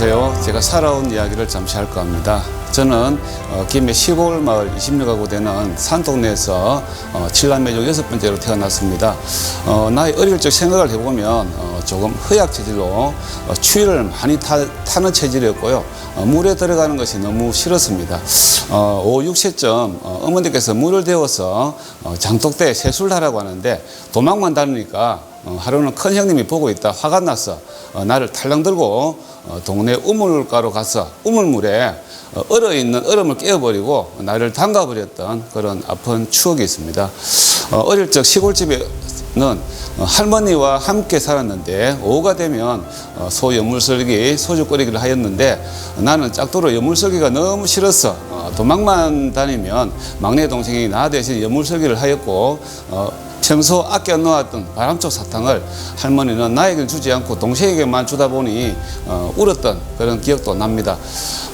안녕하세요. 제가 살아온 이야기를 잠시 할까 합니다. 저는 어, 김해 시골 마을 20여 가구 되는 산동네에서 어, 칠남매 중 여섯 번째로 태어났습니다. 어, 나이 어릴 적 생각을 해보면 어, 조금 허약 체질로 어, 추위를 많이 타, 타는 체질이었고요. 어, 물에 들어가는 것이 너무 싫었습니다. 어, 5, 6세쯤 어, 어머니께서 물을 데워서 어, 장독대에 세술하라고 하는데 도망만 다니니까 어, 하루는 큰 형님이 보고 있다 화가 나서 어, 나를 탈랑 들고 어, 동네 우물가로 가서 우물물에 어, 얼어 있는 얼음을 깨어버리고 나를 담가버렸던 그런 아픈 추억이 있습니다. 어, 어릴 적 시골집에는 어, 할머니와 함께 살았는데 오후가 되면 어, 소 여물설기 소주 끓이기를 하였는데 나는 짝도로 여물설기가 너무 싫어서 어, 도망만 다니면 막내 동생이 나 대신 여물설기를 하였고 어, 평소 아껴 놓았던 바람쪽 사탕을 할머니는 나에게 주지 않고 동생에게만 주다 보니 어, 울었던 그런 기억도 납니다.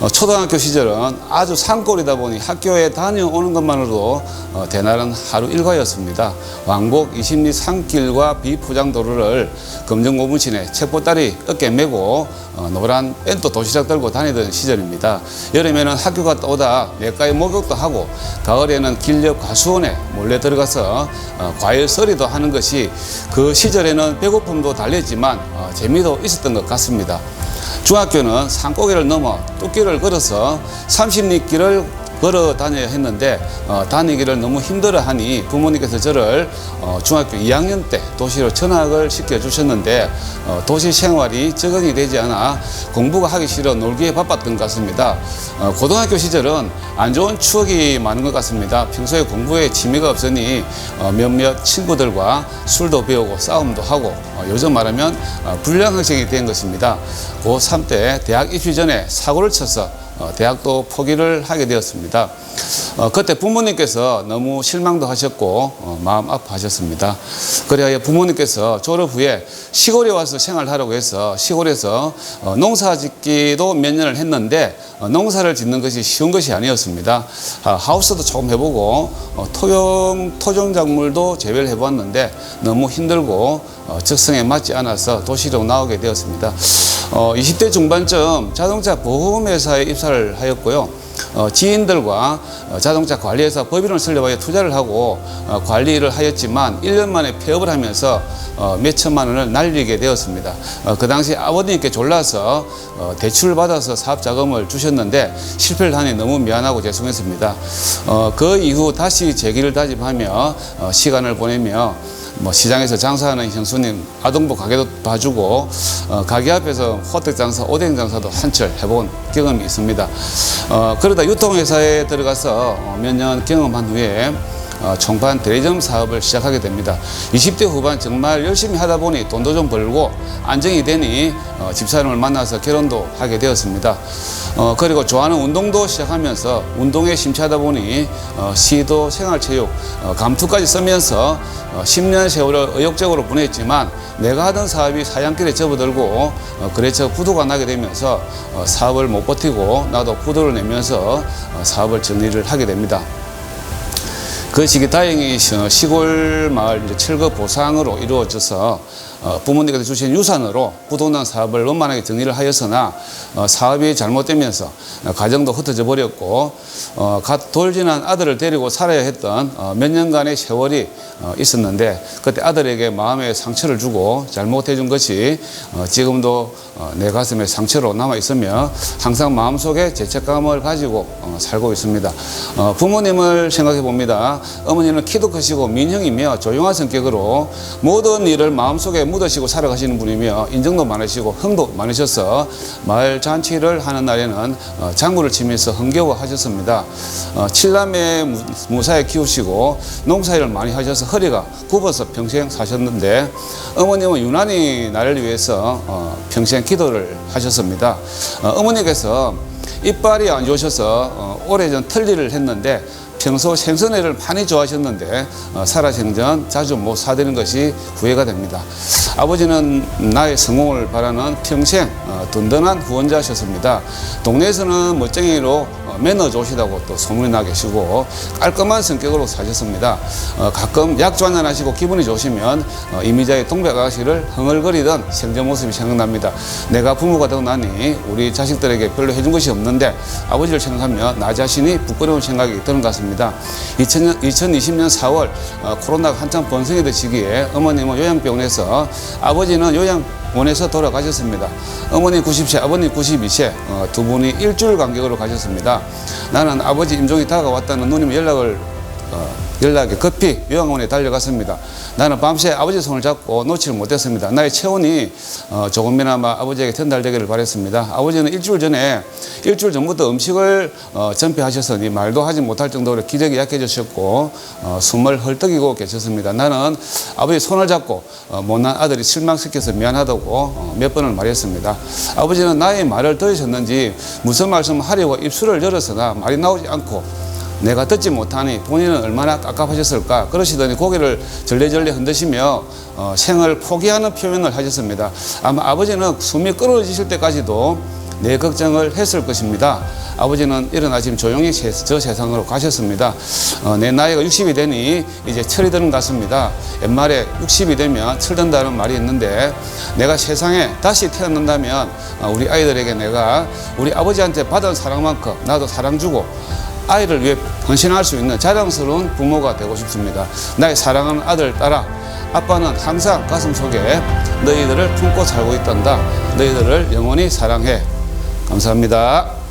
어, 초등학교 시절은 아주 산골이다 보니 학교에 다녀오는 것만으로도 어, 대낮은 하루 일과였습니다. 왕복 20리 산길과 비포장도로를 검정 고무신에 책보따리 어깨 메고 어, 노란 뺀또 도시락 들고 다니던 시절입니다. 여름에는 학교 갔다 오다 내과에 목욕도 하고 가을에는 길옆 가수원에 몰래 들어가서 어, 과일 서리도 하는 것이 그 시절에는 배고픔도 달랬지만 어, 재미도 있었던 것 같습니다. 중학교는 산고개를 넘어 뚝길을 걸어서 30리 길을 걸어 다녀야 했는데 어, 다니기를 너무 힘들어 하니 부모님께서 저를 어, 중학교 2학년 때 도시로 전학을 시켜 주셨는데 어, 도시 생활이 적응이 되지 않아 공부가 하기 싫어 놀기에 바빴던 것 같습니다. 어, 고등학교 시절은 안 좋은 추억이 많은 것 같습니다. 평소에 공부에 취미가 없으니 어, 몇몇 친구들과 술도 배우고 싸움도 하고 어, 요즘 말하면 어, 불량 학생이 된 것입니다. 고3 때 대학 입시 전에 사고를 쳐서 어, 대학도 포기를 하게 되었습니다. 어, 그때 부모님께서 너무 실망도 하셨고 어, 마음 아파하셨습니다. 그래야 부모님께서 졸업 후에 시골에 와서 생활하라고 해서 시골에서 어, 농사 짓기도 몇 년을 했는데 어, 농사를 짓는 것이 쉬운 것이 아니었습니다. 아, 하우스도 조금 해보고 어, 토종 토종 작물도 재배를 해보았는데 너무 힘들고 어, 적성에 맞지 않아서 도시로 나오게 되었습니다. 어, 20대 중반쯤 자동차 보험회사에 입사를 하였고요. 어, 지인들과 어, 자동차 관리회사 법인을 설립하여 투자를 하고 어, 관리를 하였지만 1년 만에 폐업을 하면서 어, 몇 천만 원을 날리게 되었습니다. 어, 그 당시 아버님께 졸라서 어, 대출을 받아서 사업 자금을 주셨는데 실패를 하니 너무 미안하고 죄송했습니다. 어, 그 이후 다시 재기를 다짐하며 어, 시간을 보내며 뭐 시장에서 장사하는 형수님 아동부 가게도 봐주고 어, 가게 앞에서 호떡 장사, 오뎅 장사도 한철 해본 경험이 있습니다. 어, 그러다 유통회사에 들어가서 어, 몇년 경험한 후에 어, 총판 대리점 사업을 시작하게 됩니다. 20대 후반 정말 열심히 하다 보니 돈도 좀 벌고 안정이 되니 어, 집사람을 만나서 결혼도 하게 되었습니다. 어, 그리고 좋아하는 운동도 시작하면서 운동에 심취하다 보니 어, 시도 생활체육 어, 감투까지 쓰면서 어, 10년 세월을 의욕적으로 보냈지만 내가 하던 사업이 사양길에 접어들고 어, 거래처 부도가 나게 되면서 어, 사업을 못 버티고 나도 부도를 내면서 어, 사업을 정리를 하게 됩니다. 그 시기 다행히 시- 시골 마을 철거 보상으로 이루어져서 어, 부모님께서 주신 유산으로 부도난 사업을 원만하게 정리를 하였으나 어, 사업이 잘못되면서 어, 가정도 흩어져 버렸고 어, 갓 돌진한 아들을 데리고 살아야 했던 어, 몇 년간의 세월이 어, 있었는데 그때 아들에게 마음에 상처를 주고 잘못해 준 것이 어, 지금도 어, 내 가슴에 상처로 남아 있으며 항상 마음속에 죄책감을 가지고 어, 살고 있습니다. 어, 부모님을 생각해 봅니다. 어머니는 키도 크시고 민형이며 조용한 성격으로 모든 일을 마음속에 묻으시고 살아가시는 분이며 인정도 많으시고 흥도 많으셔서 마을 잔치를 하는 날에는 어, 장구를 치면서 흥겨워하셨습니다. 어, 무- 무사히 키우시고 농사일을 많이 하셔서 허리가 굽어서 평생 사셨는데 어머님은 유난히 나를 위해서 어, 평생 기도를 하셨습니다. 어, 어머니께서 이빨이 안 좋으셔서 어, 오래전 틀니를 했는데 평소 생선회를 많이 좋아하셨는데 어, 살아생전 자주 못 사드는 것이 후회가 됩니다. 아버지는 나의 성공을 바라는 평생 어, 든든한 후원자셨습니다. 동네에서는 멋쟁이로 어, 어, 매너 좋으시다고 또 소문이 나 계시고 깔끔한 성격으로 사셨습니다. 어, 가끔 약주 한잔 하시고 기분이 좋으시면 어, 이미자의 동백 아가씨를 흥얼거리던 생전 모습이 생각납니다. 내가 부모가 되고 나니 우리 자식들에게 별로 해준 것이 없는데 아버지를 생각하면 나 자신이 부끄러운 생각이 드는 것 같습니다. 2000년, 2020년 4월 어, 코로나가 한창 번성이 된 시기에 어머님은 요양병원에서 아버지는 요양 원에서 돌아가셨습니다. 어머니 90세, 아버님 92세 어, 두 분이 일주일 간격으로 가셨습니다. 나는 아버지 임종이 다가왔다는 누님 연락을 어, 연락에 급히 요양원에 달려갔습니다. 나는 밤새 아버지 손을 잡고 놓지를 못했습니다. 나의 체온이 어, 조금이나마 아버지에게 전달되기를 바랬습니다. 아버지는 일주일 전에 일주일 전부터 음식을 어, 전폐하셨으니 말도 하지 못할 정도로 기력이 약해지셨고 어, 숨을 헐떡이고 계셨습니다. 나는 아버지 손을 잡고 어, 못난 아들이 실망시켜서 미안하다고 어, 몇 번을 말했습니다. 아버지는 나의 말을 들으셨는지 무슨 말씀 하려고 입술을 열었으나 말이 나오지 않고 내가 듣지 못하니 본인은 얼마나 깝깝하셨을까 그러시더니 고개를 절레절레 흔드시며 어, 생을 포기하는 표현을 하셨습니다. 아마 아버지는 숨이 끊어지실 때까지도 내 걱정을 했을 것입니다. 아버지는 일어나시면 조용히 세- 저 세상으로 가셨습니다. 어, 내 나이가 60이 되니 이제 철이 드는 것 같습니다. 옛말에 60이 되면 철든다는 말이 있는데 내가 세상에 다시 태어난다면 어, 우리 아이들에게 내가 우리 아버지한테 받은 사랑만큼 나도 사랑 주고 아이를 위해 헌신할 수 있는 자랑스러운 부모가 되고 싶습니다. 나의 사랑하는 아들, 딸아, 아빠는 항상 가슴 속에 너희들을 품고 살고 있단다. 너희들을 영원히 사랑해. 감사합니다.